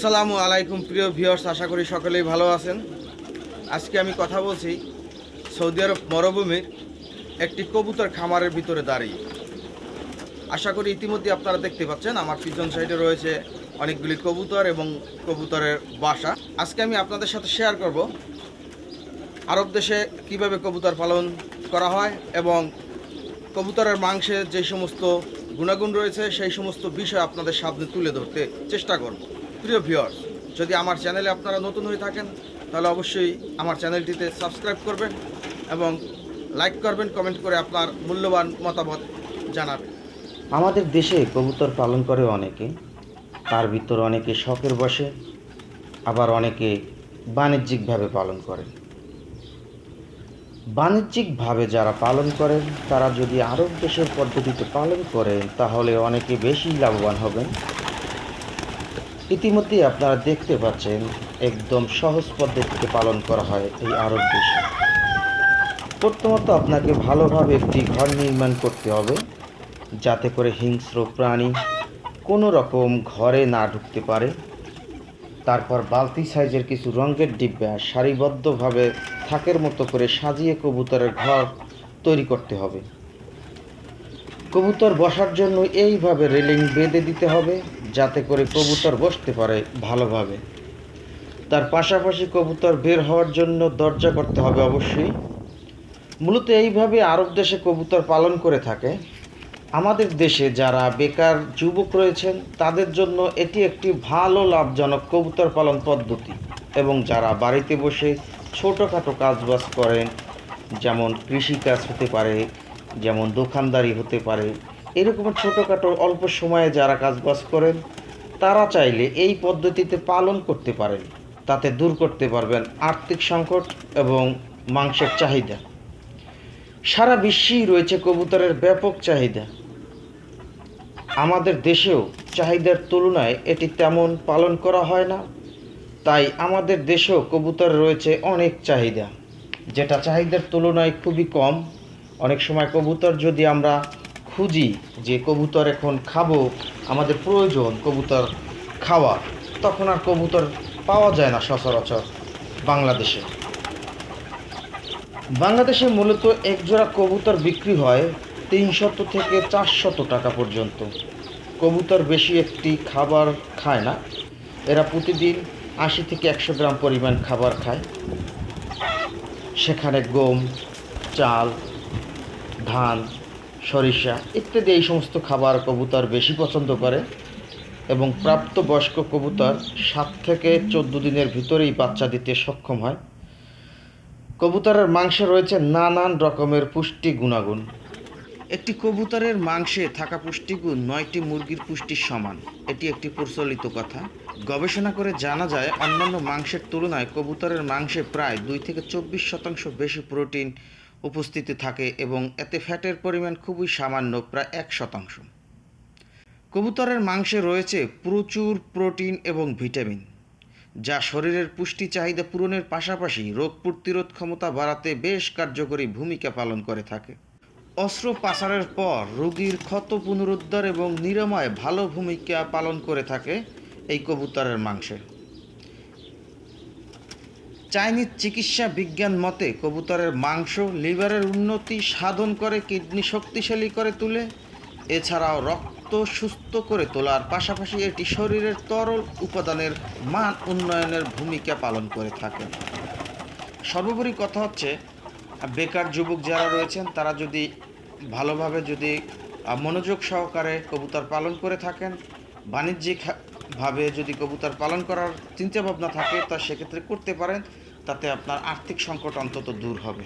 আসসালামু আলাইকুম, প্রিয় ভিওর্স আশা করি সকলেই ভালো আছেন। আজকে আমি কথা বলছি সৌদি আরব মরুভূমির একটি কবুতর খামারের ভিতরে দাঁড়িয়ে। আশা করি ইতিমধ্যে আপনারা দেখতে পাচ্ছেন, আমার পিছন সাইডে রয়েছে অনেকগুলি কবুতর এবং কবুতরের বাসা। আজকে আমি আপনাদের সাথে শেয়ার করব আরব দেশে কীভাবে কবুতর পালন করা হয় এবং কবুতরের মাংসের যে সমস্ত গুণাগুণ রয়েছে, সেই সমস্ত বিষয় আপনাদের সামনে তুলে ধরতে চেষ্টা করব। প্রিয় ভিউয়ার্স যদি আমার চ্যানেলে আপনারা নতুন হয়ে থাকেন, তাহলে অবশ্যই আমার চ্যানেলটিতে সাবস্ক্রাইব করবেন এবং লাইক করবেন কমেন্ট করে আপনার মূল্যবান মতামত জানাবেন। আমাদের দেশে কবুতর পালন করে অনেকে, তার ভিতর অনেকে শখের বসে, আবার অনেকে বাণিজ্যিকভাবে পালন করেন। বাণিজ্যিকভাবে যারা পালন করেন, তারা যদি আরব দেশের পদ্ধতিতে পালন করেন, তাহলে অনেকে বেশি লাভবান হবেন। ইতিমধ্যে আপনারা দেখতে পাচ্ছেন, একদম সহজ পদ্ধতিতে পালন করা হয় এই আরব দেশে প্রথমত আপনাকে ভালোভাবে একটি ঘর নির্মাণ করতে হবে, যাতে করে হিংস্র প্রাণী কোনো রকম ঘরে না ঢুকতে পারে। তারপর বালতি সাইজের কিছু রঙের ডিব্বা সারিবদ্ধভাবে থাকের মতো করে সাজিয়ে কবুতরের ঘর তৈরি করতে হবে। কবুতর বসার জন্য এইভাবে রেলিং বেঁধে দিতে হবে। যাতে করে কবুতর বসতে পারে ভালোভাবে। তার পাশাপাশি কবুতর বের হওয়ার জন্য দরজা করতে হবে অবশ্যই। মূলত এইভাবে আরব দেশে কবুতর পালন করে থাকে। আমাদের দেশে যারা বেকার যুবক রয়েছেন, তাদের জন্য এটি একটি ভালো লাভজনক কবুতর পালন পদ্ধতি এবং যারা বাড়িতে বসে ছোটোখাটো কাজবাজ করেন, যেমন কৃষিকাজ হতে পারে, যেমন দোকানদারি হতে পারে এরকম ছোটোখাটো অল্প সময়ে যারা কাজবাজ করেন, তারা চাইলে এই পদ্ধতিতে পালন করতে পারেন। তাতে দূর করতে পারবেন আর্থিক সংকট এবং মাংসের চাহিদা। সারা বিশ্বেই রয়েছে কবুতরের ব্যাপক চাহিদা। আমাদের দেশেও চাহিদার তুলনায় এটি তেমন পালন করা হয় না। তাই আমাদের দেশেও কবুতর রয়েছে অনেক চাহিদা, যেটা চাহিদার তুলনায় খুবই কম। অনেক সময় কবুতর যদি আমরা খুঁজি যে কবুতর এখন খাব, আমাদের প্রয়োজন কবুতর খাওয়া। তখন আর কবুতর পাওয়া যায় না সচরাচর বাংলাদেশে। বাংলাদেশে মূলত একজোড়া কবুতর বিক্রি হয় তিনশত থেকে চারশত টাকা পর্যন্ত। কবুতর বেশি একটি খাবার খায় না। এরা প্রতিদিন আশি থেকে একশো গ্রাম পরিমাণ খাবার খায়। সেখানে গম, চাল, ধান সরিষা ইত্যাদি এই সমস্ত খাবার কবুতর বেশি পছন্দ করে এবং প্রাপ্তবয়স্ক কবুতর সাত থেকে চোদ্দ দিনের ভিতরেই বাচ্চা দিতে সক্ষম হয়। কবুতরের মাংসে রয়েছে নানান রকমের পুষ্টি গুণাগুণ। একটি কবুতরের মাংসে থাকা পুষ্টিগুণ নয়টি মুরগির পুষ্টির সমান। এটি একটি প্রচলিত কথা। গবেষণা করে জানা যায়, অন্যান্য মাংসের তুলনায় কবুতরের মাংসে প্রায় দুই থেকে চব্বিশ শতাংশ বেশি প্রোটিন উপস্থিতি থাকে এবং এতে ফ্যাটের পরিমাণ খুবই সামান্য, প্রায় এক শতাংশ। কবুতরের মাংসে রয়েছে প্রচুর প্রোটিন এবং ভিটামিন, যা শরীরের পুষ্টি চাহিদা পূরণের পাশাপাশি রোগ প্রতিরোধ ক্ষমতা বাড়াতে বেশ কার্যকরী ভূমিকা পালন করে থাকে। অস্ত্রোপচারের পর রোগীর ক্ষত পুনরুদ্ধার এবং নিরাময় ভালো ভূমিকা পালন করে থাকে এই কবুতরের মাংসে চাইনিজ চিকিৎসা বিজ্ঞান মতে কবুতরের মাংস, লিভারের উন্নতি সাধন করে, কিডনি শক্তিশালী করে তুলে। এছাড়াও রক্ত সুস্থ করে তোলার পাশাপাশি এটি শরীরের তরল উপাদানের মান উন্নয়নের ভূমিকা পালন করে থাকে। সর্বোপরি কথা হচ্ছে, বেকার যুবক যারা রয়েছেন, তারা যদি ভালোভাবে যদি মনোযোগ সহকারে কবুতর পালন করে থাকেন, বাণিজ্যিক ভাবে যদি কবুতর পালন করার চিন্তা ভাবনা থাকে, তা সেক্ষেত্রে করতে পারেন, তাতে আপনার আর্থিক সংকট অন্তত দূর হবে।